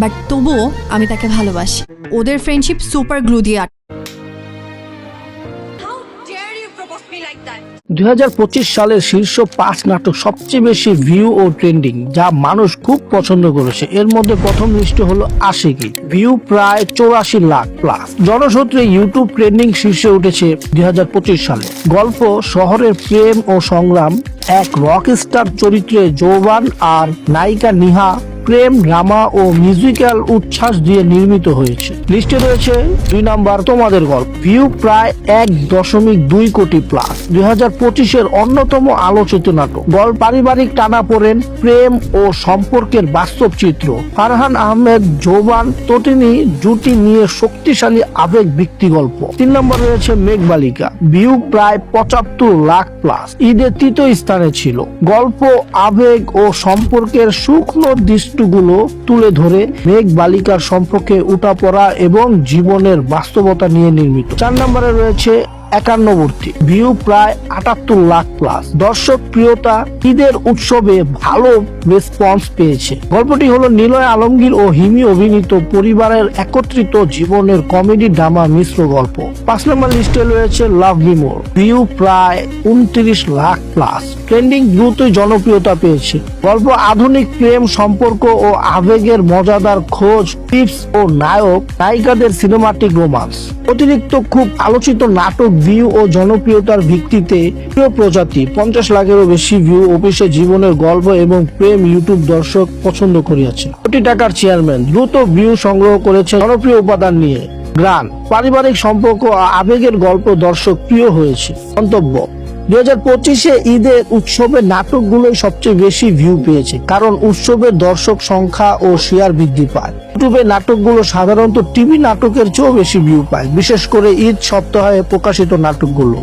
But তবুও আমি তাকে ভালোবাসি। ওদের ফ্রেন্ডশিপ সুপার গ্লু দিয়ে that? দুই সালের শীর্ষ পাঁচ নাটক সবচেয়ে বেশি ভিউ ও ট্রেন্ডিং যা মানুষ খুব পছন্দ করেছে। এর মধ্যে প্রথম লিস্টে হলো আশিকি। ভিউ প্রায় চৌরাশি লাখ প্লাস জনসূত্রে ইউটিউব ট্রেন্ডিং শীর্ষে উঠেছে দুই হাজার পঁচিশ সালে। গল্প শহরের প্রেম ও সংগ্রাম এক রক স্টার চরিত্রে যৌবান আর নায়িকা নিহা প্রেম ড্রামা ও মিউজিক্যাল উচ্ছ্বাস দিয়ে নির্মিত হয়েছে। লিস্টে রয়েছে দুই নাম্বার তোমাদের গল্প। ভিউ প্রায় এক দশমিক দুই কোটি প্লাস দুই হাজার পঁচিশের অন্যতম আলোচিত নাটক। গল্প পারিবারিক টানাপোড়েন, প্রেম ও সম্পর্কের বাস্তব চিত্র। ফারহান আহমেদ জোবান তটিনী জুটি নিয়ে শক্তিশালী আবেগ ভিত্তি গল্প। তিন নম্বর রয়েছে মেঘবালিকা। ভিউ প্রায় পঁচাত্তর লাখ প্লাস ঈদের তৃতীয় স্থানে ছিল। গল্প, আবেগ ও সম্পর্কের শুকনো দৃষ্টিগুলো তুলে ধরে মেঘ বালিকার সম্পর্কে উঠাপড়া এবং জীবনের বাস্তবতা নিয়ে নির্মিত। চার নম্বরে রয়েছে একান্নবর্তী ভিউ প্রায় আটাত্তর লাখ প্লাস দর্শক প্রিয়তা ঈদের উৎসবে ভালো রেসপন্স পেয়েছে। গল্পটি হলো নিলয় আলমগীর ও হিমি অভিনীত পরিবারের একত্রিত জীবনের কমেডি ড্রামা মিশ্র গল্প। পাঁচ নম্বর লিস্টে রয়েছে লাভ বিমোর ভিউ প্রায় উনত্রিশ লাখ প্লাস ট্রেন্ডিং দ্রুতই জনপ্রিয়তা পেয়েছে। গল্প আধুনিক প্রেম, সম্পর্ক ও আবেগের মজাদার খোঁজ টিপস ও নায়ক, নায়িকাদের সিনেমাটিক রোমান্স অতিরিক্ত খুব আলোচিত নাটক ভিউ ও জনপ্রিয়তার ভিত্তিতে প্রিয় প্রজাতি। পঞ্চাশ লাখেরও বেশি ভিউ অফিসে জীবনের গল্প এবং প্রেম ইউটিউব দর্শক পছন্দ করিয়াছে। কোটি টাকার চেয়ারম্যান দ্রুত ভিউ সংগ্রহ করেছে জনপ্রিয় উপাদান নিয়ে। গ্রান, পারিবারিক সম্পর্ক আবেগের গল্প দর্শক প্রিয় হয়েছে। মন্তব্য দুই হাজার পঁচিশে ঈদের উৎসবে নাটকগুলোই সবচেয়ে বেশি ভিউ পেয়েছে, কারণ উৎসবের দর্শক সংখ্যা ও শেয়ার বৃদ্ধি পায়। ইউটিউবে নাটকগুলো সাধারণত টিভি নাটকের চেয়েও বেশি ভিউ পায়, বিশেষ করে ঈদ সপ্তাহে প্রকাশিত নাটকগুলো।